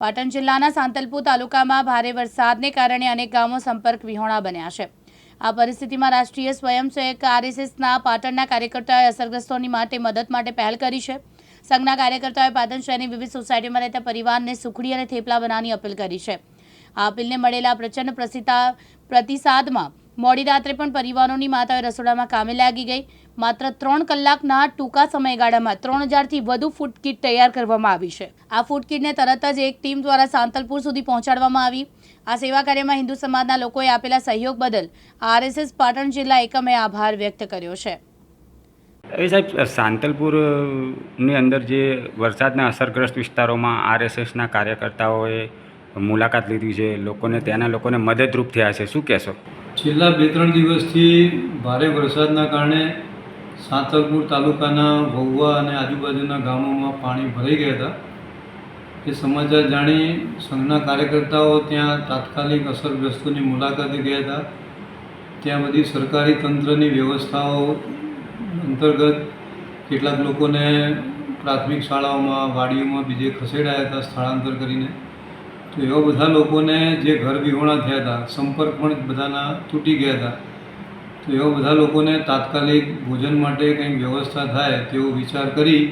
પાટણ જિલ્લાના સાંતલપુર તાલુકામાં ભારે વરસાદને કારણે અનેક ગામો સંપર્ક વિહોણા બન્યા છે. આ પરિસ્થિતિમાં રાષ્ટ્રીય સ્વયંસેવક આરએસએસના પાટણના કાર્યકર્તાઓએ અસરગ્રસ્તોની માટે મદદ માટે પહેલ કરી છે. સંઘના કાર્યકર્તાઓએ પાટણ શહેરની વિવિધ સોસાયટીમાં રહેતા પરિવારને સુખડી અને થેપલા બનાવવાની અપીલ કરી છે. આ અપીલને મળેલા પ્રચંડ પ્રતિસાદમાં મોડી રાત્રે પણ પરિવારોની માતાઓ રસોડામાં કામે લાગી ગઈ. માત્ર ત્રણ કલાકના ટૂંકા સમયગાળામાં ત્રણ હજારથી વધુ ફૂડ કીટ તૈયાર કરવામાં આવી છે. આ ફૂડ કીટને તરત જ એક ટીમ દ્વારા સાંતલપુર સુધી પહોંચાડવામાં આવી. આ સેવા કાર્યમાં હિન્દુ સમાજના લોકોએ આપેલા સહયોગ બદલ આરએસએસ પાટણ જિલ્લા એકમે આભાર વ્યક્ત કર્યો છે. એ સાહેબ, સાંતલપુરની અંદર જે વરસાદના અસરગ્રસ્ત વિસ્તારોમાં આરએસએસના કાર્યકર્તાઓએ મુલાકાત લીધી છે, લોકોને, ત્યાંના લોકોને મદદરૂપ થયા છે, શું કહેશો? છેલ્લા બે ત્રણ દિવસથી ભારે વરસાદના કારણે સાંતલપુર તાલુકાના વહુવા અને આજુબાજુના ગામોમાં પાણી ભરાઈ ગયા હતા. એ સમાચાર જાણી સંઘના કાર્યકર્તાઓ ત્યાં તાત્કાલિક અસરગ્રસ્તોની મુલાકાતે ગયા હતા. ત્યાં બધી સરકારી તંત્રની વ્યવસ્થાઓ અંતર્ગત કેટલાક લોકોને પ્રાથમિક શાળાઓમાં વાડીઓમાં બીજે ખસેડાયા હતા, સ્થળાંતર કરીને. તો એવા બધા લોકોને જે ઘર વિહોણા થયા હતા, સંપર્ક પણ બધાના તૂટી ગયા હતા. તો એવા બધા લોકોને તાત્કાલિક ભોજન માટે કંઈક વ્યવસ્થા થાય તેવો વિચાર કરી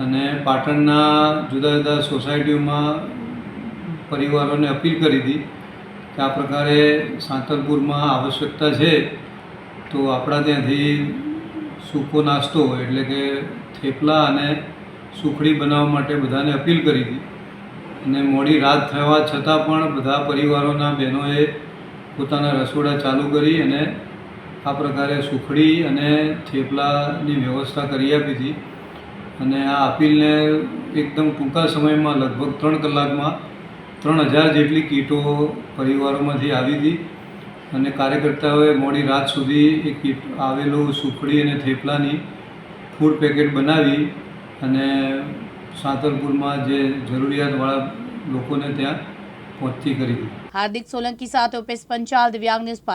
અને પાટણના જુદા જુદા સોસાયટીઓમાં પરિવારોને અપીલ કરી હતી કે આ પ્રકારે સાંતલપુરમાં આવશ્યકતા છે, તો આપણા ત્યાંથી સૂકો નાસ્તો એટલે કે થેપલા અને સુખડી બનાવવા માટે બધાને અપીલ કરી હતી. અને મોડી રાત થવા છતાં પણ બધા પરિવારોના બહેનોએ પોતાના રસોડા ચાલુ કરી અને આ પ્રકારે સુખડી અને થેપલાની વ્યવસ્થા કરી આપી હતી. અને આ અપીલને એકદમ ટૂંકા સમયમાં લગભગ ત્રણ કલાકમાં ત્રણ હજાર જેટલી કીટો પરિવારોમાંથી આવી હતી અને કાર્યકર્તાઓએ મોડી રાત સુધી એ કીટ આવેલું સુખડી અને થેપલાની ફૂડ પેકેટ બનાવી અને સાંતલપુરમાં જે જરૂરિયાતવાળા લોકોને ત્યાં પહોંચતી કરી હાર્દિક સોલંકી સાથે ઉપેશ પંચાલ દિવ્યાંગ ન્યૂઝ